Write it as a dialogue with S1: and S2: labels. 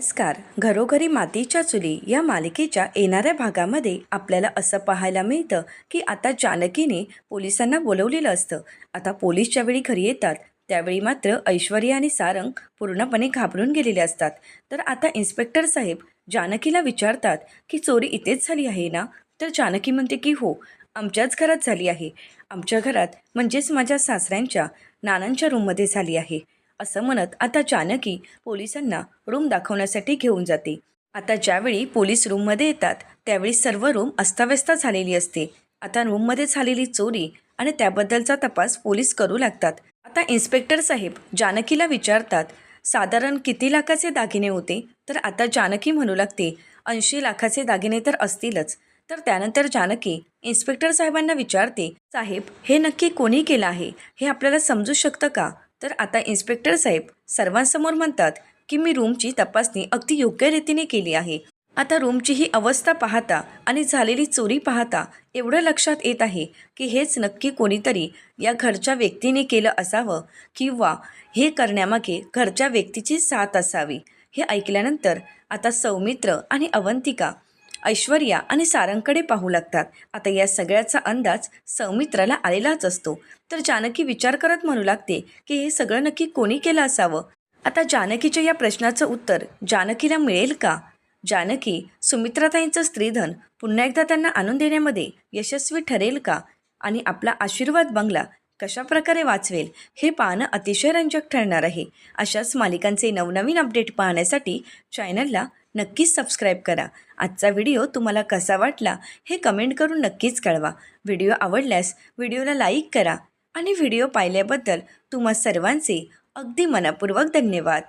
S1: नमस्कार. घरोघरी मातीच्या चुली या मालिकेच्या येणाऱ्या भागामध्ये आपल्याला असं पाहायला मिळतं की आता जानकीने पोलिसांना बोलवलेलं असतं. आता पोलीस ज्यावेळी घरी येतात. त्यावेळी मात्र ऐश्वर्या आणि सारंग पूर्णपणे घाबरून गेलेले असतात. तर आता इन्स्पेक्टर साहेब जानकीला विचारतात की चोरी इथेच झाली आहे ना? तर जानकी म्हणते की हो आमच्याच घरात झाली आहे. आमच्या घरात म्हणजेच माझ्या सासऱ्यांच्या नानांच्या रूममध्ये झाली आहे. असं म्हणत आता जानकी पोलिसांना रूम दाखवण्यासाठी घेऊन जाते. आता ज्यावेळी पोलीस रूममध्ये येतात त्यावेळी सर्व रूम अस्ताव्यस्त झालेली असते. आता रूममध्ये झालेली चोरी आणि त्याबद्दलचा तपास पोलीस करू लागतात. आता इन्स्पेक्टर साहेब जानकीला विचारतात साधारण किती लाखाचे दागिने होते? तर आता जानकी म्हणू लागते ऐंशी लाखाचे दागिने तर असतीलच. तर त्यानंतर जानकी इन्स्पेक्टर साहेबांना विचारते साहेब हे नक्की कोणी केलं आहे? हे आपल्याला समजू शकतं का? तर आता इन्स्पेक्टर साहेब सर्वांसमोर म्हणतात की मी रूमची तपासणी अगदी योग्य रीतीने केली आहे. आता रूमची ही अवस्था पाहता आणि झालेली चोरी पाहता एवढं लक्षात येत आहे की हेच नक्की कोणीतरी या घरच्या व्यक्तीने केलं असावं किंवा हे करण्यामागे घरच्या व्यक्तीची साथ असावी हे ऐकल्यानंतर आता सौमित्र आणि अवंतिका ऐश्वर्या आणि सारंगकडे पाहू लागतात. आता या सगळ्याचा अंदाज सौमित्राला आलेलाच असतो. तर जानकी विचार करत म्हणू लागते की हे सगळं नक्की कोणी केलं असावं? आता जानकीच्या या प्रश्नाचं उत्तर जानकीला मिळेल का? जानकी सुमित्राताईंचं स्त्रीधन पुन्हा एकदा त्यांना आणून देण्यामध्ये यशस्वी ठरेल का? आणि आपला आशीर्वाद बंगला कशा प्रकारे वाचवेल हे पाहणं अतिशय रंजक ठरणार आहे. अशाच मालिकांचे नवनवीन अपडेट पाहण्यासाठी चॅनलला नक्कीच सबस्क्राईब करा. आजचा व्हिडिओ तुम्हाला कसा वाटला हे कमेंट करून नक्कीच कळवा. व्हिडिओ आवडल्यास व्हिडिओला लाईक करा आणि व्हिडिओ पाहिल्याबद्दल तुम्हा सर्वांचे अगदी मनपूर्वक धन्यवाद.